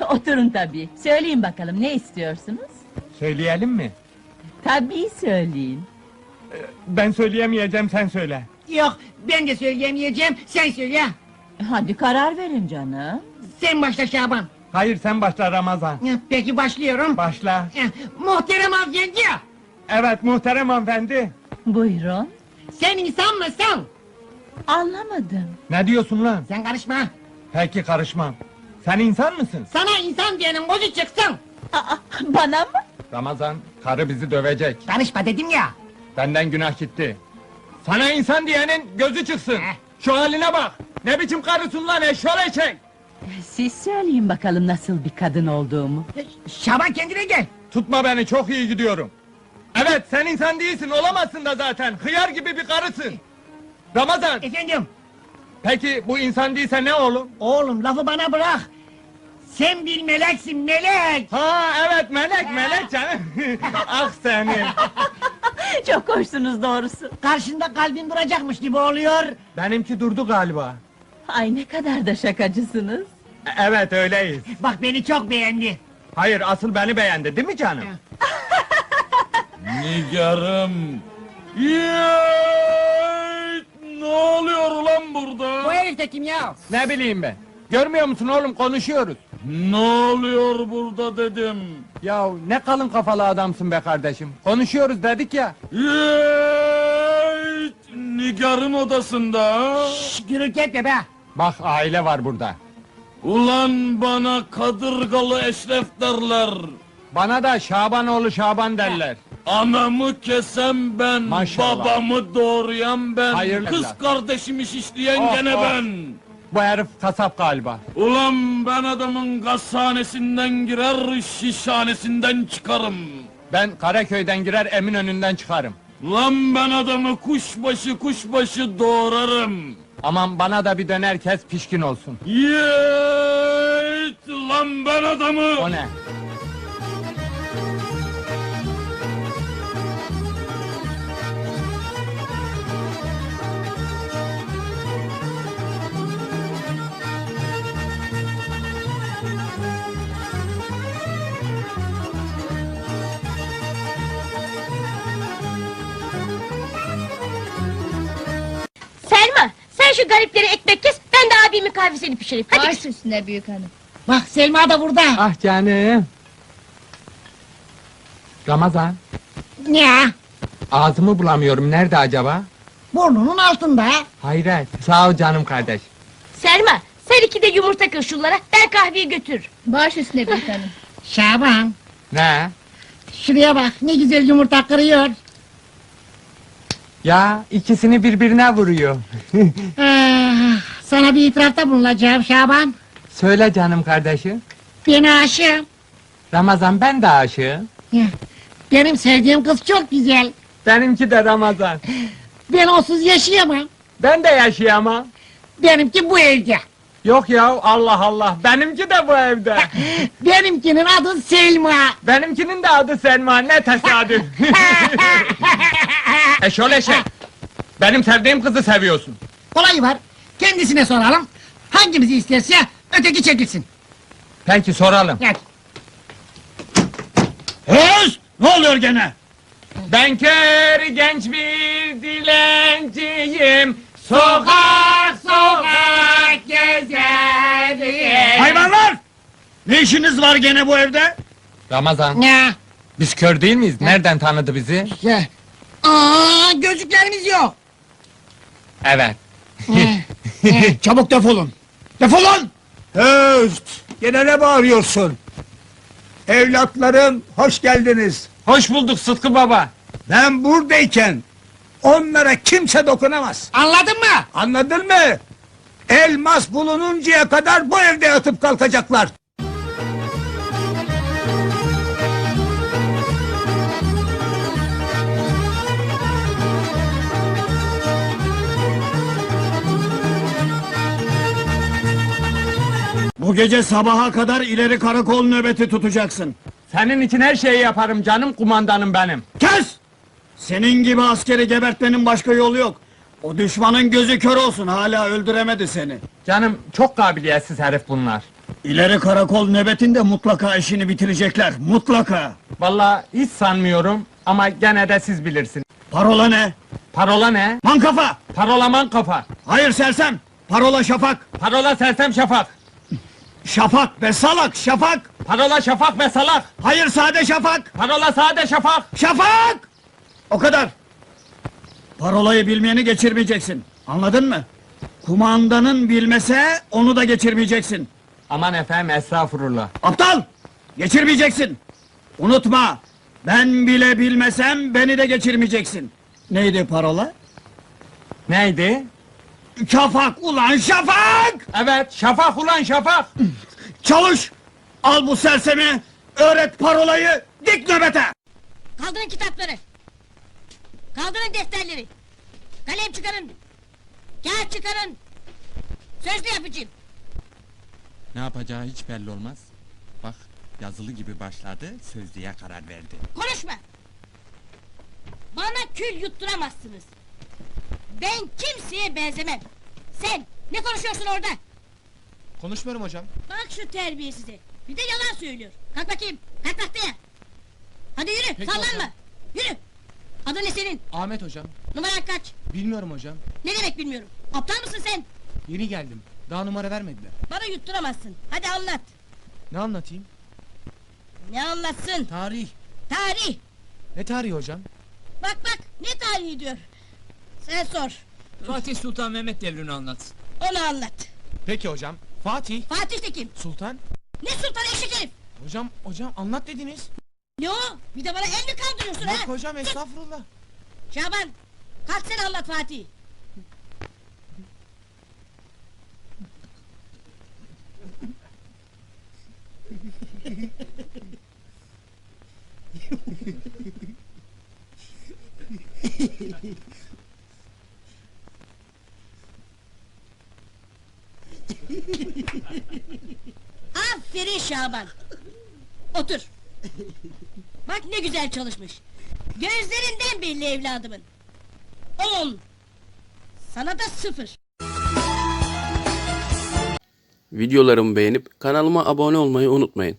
Oturun tabii. Söyleyin bakalım ne istiyorsunuz? Söyleyelim mi? Tabii söyleyin. Ben söyleyemeyeceğim sen söyle. Yok ben de söyleyemeyeceğim sen söyle. Hadi karar verin canım. Sen başla Şaban. Hayır sen başla Ramazan. Peki başlıyorum. Başla. Muhterem avcıncı. Evet muhterem hanımefendi. Buyurun. Sen insan mısın? Anlamadım. Ne diyorsun lan? Sen karışma. Peki karışmam. Sen insan mısın? Sana insan diyenin gözü çıksın. Aa, bana mı? Ramazan, karı bizi dövecek. Karışma dedim ya. Benden günah gitti. Sana insan diyenin gözü çıksın. Heh. Şu haline bak. Ne biçim karısın lan eşşoleşek. Siz söyleyin bakalım nasıl bir kadın olduğumu. Eh, Şaban kendine gel. Tutma beni çok iyi gidiyorum. Evet sen insan değilsin olamazsın da zaten. Hıyar gibi bir karısın. Ramazan Efendim. Peki bu insan değilse ne oğlum? Oğlum lafı bana bırak. Sen bir meleksin melek. Ha evet melek melek canım. ah senin. Çok hoşsunuz doğrusu. Karşında kalbin duracakmış gibi oluyor. Benimki durdu galiba. Ay ne kadar da şakacısınız. E- Evet öyleyiz. Bak beni çok beğendi. Hayır asıl beni beğendi değil mi canım? Nigarım. Yeeey! Ne oluyor ulan burada? Bu herif de kim ya? Ne bileyim ben. Görmüyor musun oğlum konuşuyoruz. Ne oluyor burada dedim. Ya ne kalın kafalı adamsın be kardeşim. Konuşuyoruz dedik ya. Yeeey! Nigar'ın odasında ha? Şşş gürültü etme be. Bak aile var burada. Ulan bana kadırgalı eşref derler. Bana da Şabanoğlu Şaban derler. Anamı kesen ben, Maşallah. babamı doğrayan ben, Hayırlı kız evlat. kardeşimi şişleyen Oh, gene oh. ben. Bu herif kasap galiba. Ulan ben adamın gazhanesinden girer, şişhanesinden çıkarım. Ben Karaköy'den girer Eminönü'nden çıkarım. Lan ben adamı kuşbaşı kuşbaşı doğrarım. Aman bana da bir döner kes pişkin olsun. Yeet! Lan ben adamı... O ne? Sen şu gariplere ekmek kes, ben de abimin kahvesini pişireyim. Hadi. Baş üstüne büyük hanım. Bak Selma da burada. Ah canım. Ramazan. Ne? Ağzımı bulamıyorum. Nerede acaba? Burnunun altında. Hayret. Sağ ol canım kardeş. Selma, sen iki de yumurta kır şunlara, ben kahveyi götür. Baş üstüne büyük hanım. Şaban. Ne? Şuraya bak ne güzel yumurta kırıyor. Ya ikisini birbirine vuruyor. Ah, sana bir itirafta bulunacağım Şaban. Söyle canım kardeşim. Ben aşığım. Ramazan ben de aşığım. Benim sevdiğim kız çok güzel. Benimki de Ramazan. Ben onsuz yaşayamam. Ben de yaşayamam. Benimki bu evde. Yok ya Allah Allah. Benimki de bu evde. Benimkinin adı Selma. Benimkinin de adı Selma. Ne tesadüf. e şöyle şey. Benim sevdiğim kızı seviyorsun. Olayı var. Kendisine soralım. Hangimizi isterse öteki çekilsin. Peki soralım. Gel. Höz! Ne oluyor gene? Ben kör genç bir dilenciyim. Sokak sokak gezerim. Hayvanlar! Ne işiniz var gene bu evde? Ramazan, Ne? biz kör değil miyiz? Nereden tanıdı bizi? Ya. Aa, gözlüklerimiz yok. Evet. Çabuk defolun! Defolun! Höst! Gene ne bağırıyorsun? Evlatlarım hoş geldiniz. Hoş bulduk Sıtkı Baba. Ben buradayken onlara kimse dokunamaz. Anladın mı? Anladın mı? Elmas bulununcaya kadar bu evde yatıp kalkacaklar. Bu gece sabaha kadar ileri karakol nöbeti tutacaksın. Senin için her şeyi yaparım canım kumandanım benim. Kes! Senin gibi askeri gebertmenin başka yolu yok. O düşmanın gözü kör olsun hala öldüremedi seni. Canım çok kabiliyetsiz herif bunlar. İleri karakol nöbetinde mutlaka işini bitirecekler. Mutlaka. Vallahi hiç sanmıyorum ama gene de siz bilirsiniz. Parola ne? Parola ne? Mankafa! Parolaman kafa. Hayır sersem! Parola şafak! Parola sersem şafak. Şafak be salak şafak! Parola şafak ve salak. Hayır sade şafak! Parola sade şafak. Şafak! O kadar. Parolayı bilmeyeni geçirmeyeceksin. Anladın mı? Kumandanın bilmese onu da geçirmeyeceksin. Aman efendim estağfurullah. Aptal! Geçirmeyeceksin. Unutma. Ben bile bilmesem beni de geçirmeyeceksin. Neydi parola? Neydi? Şafak ulan şafak! Evet şafak ulan şafak. Çalış! Al bu sersemi, öğret parolayı, dik nöbete! Kaldırın kitapları. Kaldırın defterleri. Kalem çıkarın. Kağıt çıkarın. Sözlü yapacağım. Ne yapacağı hiç belli olmaz. Bak yazılı gibi başladı, sözlüğe karar verdi. Konuşma. Bana kül yutturamazsınız. Ben kimseye benzemem. Sen ne konuşuyorsun orada? Konuşmuyorum hocam. Bak şu terbiyesize. Bir de yalan söylüyor. Kalk bakayım. Kalk tahtaya. Hadi yürü. Peki sallanma. hocam. Yürü. Adın ne senin? Ahmet hocam. Numaran kaç? Bilmiyorum hocam. Ne demek bilmiyorum. Aptal mısın sen? Yeni geldim. Daha numara vermediler. Bana yutturamazsın. Hadi anlat. Ne anlatayım? Ne anlatsın? Tarih. Tarih. Ne tarihi hocam? Bak bak ne tarihi diyor. Sen sor. Fatih Sultan Mehmet devrini anlatsın. Onu anlat. Peki hocam. Fatih. Fatih de kim? Sultan. Ne sultan eşek herif? Hocam, hocam anlat dediniz. Ne o? Bir de bana el mi kaldırıyorsun Bak ha? hocam estağfurullah. Şaban kalk sen anlat Fatih. Aferin Şaban. Otur. Bak ne güzel çalışmış. Gözlerinden belli evladımın. On. Sana da sıfır. Videolarımı beğenip kanalıma abone olmayı unutmayın.